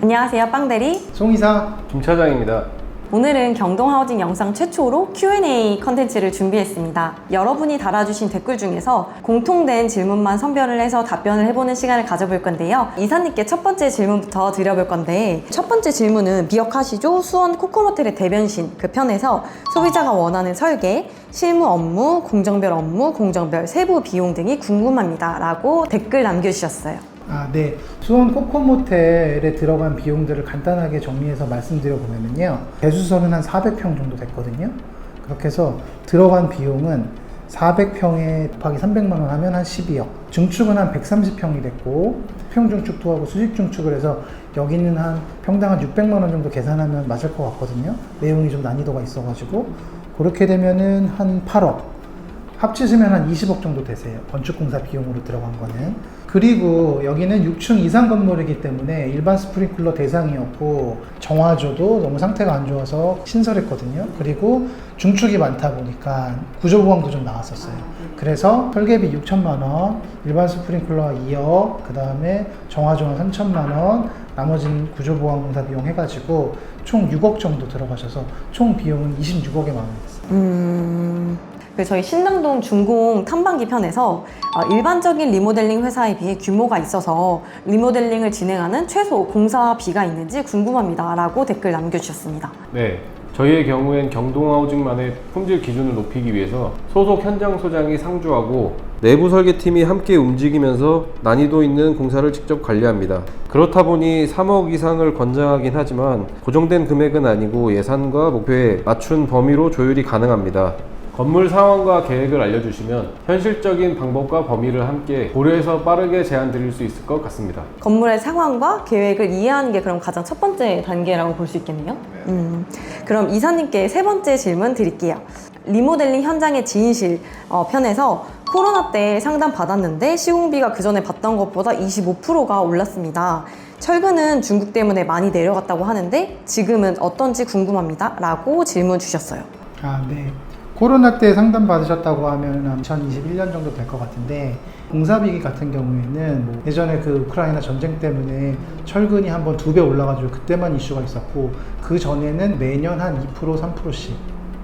안녕하세요, 빵대리. 송이사 김 차장입니다. 오늘은 경동하우징 영상 최초로 Q&A 컨텐츠를 준비했습니다. 여러분이 달아주신 댓글 중에서 공통된 질문만 선별을 해서 답변을 해보는 시간을 가져볼 건데요. 이사님께 첫 번째 질문부터 드려볼 건데 첫 번째 질문은 기억하시죠? 수원 코코모텔의 대변신 그 편에서 소비자가 원하는 설계, 실무 업무, 공정별 업무, 공정별 세부 비용 등이 궁금합니다. 라고 댓글 남겨주셨어요. 아, 네. 수원 코코모텔에 들어간 비용들을 간단하게 정리해서 말씀드려 보면은요. 대수선은 한 400평 정도 됐거든요. 그렇게 해서 들어간 비용은 400평에 곱하기 300만 원 하면 한 12억. 중축은 한 130평이 됐고 평중축도 하고 수직 중축을 해서 여기는 한 평당 한 600만 원 정도 계산하면 맞을 것 같거든요. 내용이 좀 난이도가 있어가지고 그렇게 되면은 한 8억. 합치시면 한 20억 정도 되세요. 건축공사 비용으로 들어간 거는. 그리고 여기는 6층 이상 건물이기 때문에 일반 스프링클러 대상이었고 정화조도 너무 상태가 안 좋아서 신설했거든요. 그리고 중축이 많다 보니까 구조보강도 좀 나왔었어요. 그래서 설계비 6천만 원, 일반 스프링클러 2억, 그 다음에 정화조는 3천만 원, 나머지는 구조보강공사 비용 해가지고 총 6억 정도 들어가셔서 총 비용은 26억에 마무리됐어요. 음, 그 저희 신당동 중공 탐방기 편에서 어, 일반적인 리모델링 회사에 비해 규모가 있어서 리모델링을 진행하는 최소 공사비가 있는지 궁금합니다. 라고 댓글 남겨주셨습니다. 네. 저희의 경우엔 경동하우징만의 품질 기준을 높이기 위해서 소속 현장 소장이 상주하고 내부 설계팀이 함께 움직이면서 난이도 있는 공사를 직접 관리합니다. 그렇다 보니 3억 이상을 권장하긴 하지만 고정된 금액은 아니고 예산과 목표에 맞춘 범위로 조율이 가능합니다. 건물 상황과 계획을 알려주시면 현실적인 방법과 범위를 함께 고려해서 빠르게 제안 드릴 수 있을 것 같습니다. 건물의 상황과 계획을 이해하는 게 그럼 가장 첫 번째 단계라고 볼 수 있겠네요. 음, 그럼 이사님께 세 번째 질문 드릴게요. 리모델링 현장의 지인실 어, 편에서 코로나 때 상담 받았는데 시공비가 그 전에 받던 것보다 25%가 올랐습니다. 철근은 중국 때문에 많이 내려갔다고 하는데 지금은 어떤지 궁금합니다. 라고 질문 주셨어요. 아, 네. 코로나 때 상담 받으셨다고 하면 2021년 정도 될 것 같은데 공사비기 같은 경우에는 뭐 예전에 그 우크라이나 전쟁 때문에 철근이 한번 두 배 올라가지고 그때만 이슈가 있었고 그 전에는 매년 한 2% 3%씩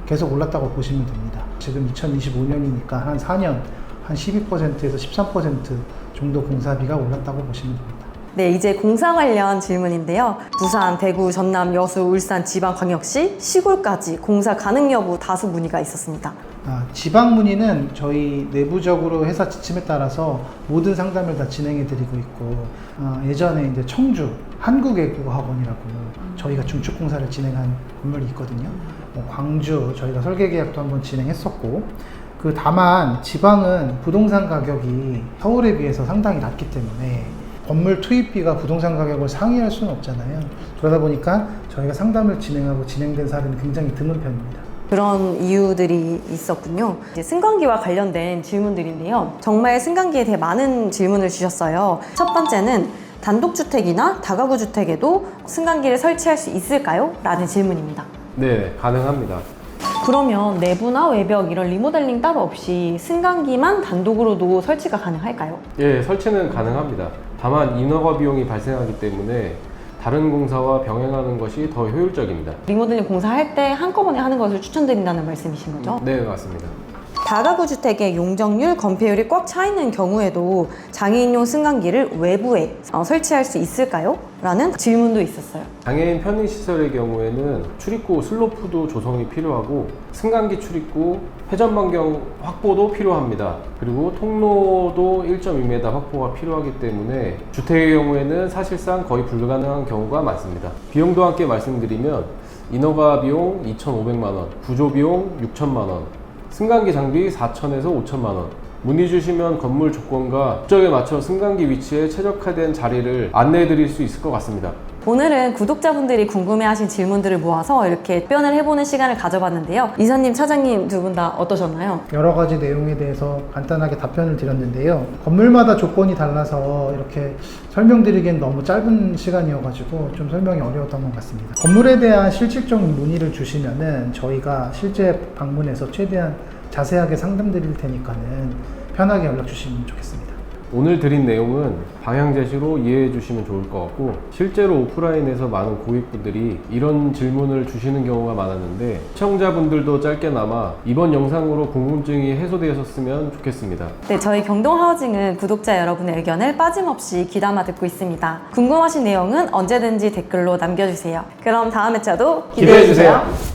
계속 올랐다고 보시면 됩니다. 지금 2025년이니까 한 4년 한 12%에서 13% 정도 공사비가 올랐다고 보시면 됩니다. 네, 이제 공사 관련 질문인데요. 부산, 대구, 전남, 여수, 울산, 지방광역시, 시골까지 공사 가능 여부 다수 문의가 있었습니다. 아, 지방 문의는 저희 내부적으로 회사 지침에 따라서 모든 상담을 다 진행해 드리고 있고 아, 예전에 이제 청주 한국외국어학원이라고 저희가 중축 공사를 진행한 건물이 있거든요. 뭐 광주 저희가 설계 계약도 한번 진행했었고 그 다만 지방은 부동산 가격이 서울에 비해서 상당히 낮기 때문에 건물 투입비가 부동산 가격을 상회할 수는 없잖아요. 그러다 보니까 저희가 상담을 진행하고 진행된 사례는 굉장히 드문 편입니다. 그런 이유들이 있었군요. 이제 승강기와 관련된 질문들인데요. 정말 승강기에 대해 많은 질문을 주셨어요. 첫 번째는 단독주택이나 다가구 주택에도 승강기를 설치할 수 있을까요? 라는 질문입니다. 네, 가능합니다. 그러면 내부나 외벽 이런 리모델링 따로 없이 승강기만 단독으로도 설치가 가능할까요? 예, 설치는 가능합니다. 다만 인허가 비용이 발생하기 때문에 다른 공사와 병행하는 것이 더 효율적입니다. 리모델링 공사할 때 한꺼번에 하는 것을 추천드린다는 말씀이신 거죠? 네, 맞습니다. 다가구 주택의 용적률, 건폐율이 꽉 차 있는 경우에도 장애인용 승강기를 외부에 어, 설치할 수 있을까요? 라는 질문도 있었어요. 장애인 편의시설의 경우에는 출입구 슬로프도 조성이 필요하고 승강기 출입구 회전 반경 확보도 필요합니다. 그리고 통로도 1.2m 확보가 필요하기 때문에 주택의 경우에는 사실상 거의 불가능한 경우가 많습니다. 비용도 함께 말씀드리면 인허가 비용 2,500만 원, 구조 비용 6천만 원, 승강기 장비 4천에서 5천만 원. 문의 주시면 건물 조건과 국적에 맞춰 승강기 위치에 최적화된 자리를 안내해 드릴 수 있을 것 같습니다. 오늘은 구독자분들이 궁금해하신 질문들을 모아서 이렇게 답변을 해보는 시간을 가져봤는데요. 이사님, 차장님 두 분 다 어떠셨나요? 여러 가지 내용에 대해서 간단하게 답변을 드렸는데요. 건물마다 조건이 달라서 이렇게 설명드리기엔 너무 짧은 시간이어가지고 좀 설명이 어려웠던 것 같습니다. 건물에 대한 실질적 문의를 주시면은 저희가 실제 방문해서 최대한 자세하게 상담 드릴 테니까는 편하게 연락 주시면 좋겠습니다. 오늘 드린 내용은 방향 제시로 이해해 주시면 좋을 것 같고 실제로 오프라인에서 많은 고객분들이 이런 질문을 주시는 경우가 많았는데 시청자분들도 짧게나마 이번 영상으로 궁금증이 해소되셨으면 좋겠습니다. 네, 저희 경동하우징은 구독자 여러분의 의견을 빠짐없이 귀담아 듣고 있습니다. 궁금하신 내용은 언제든지 댓글로 남겨주세요. 그럼 다음 회차도 기대해. 주세요.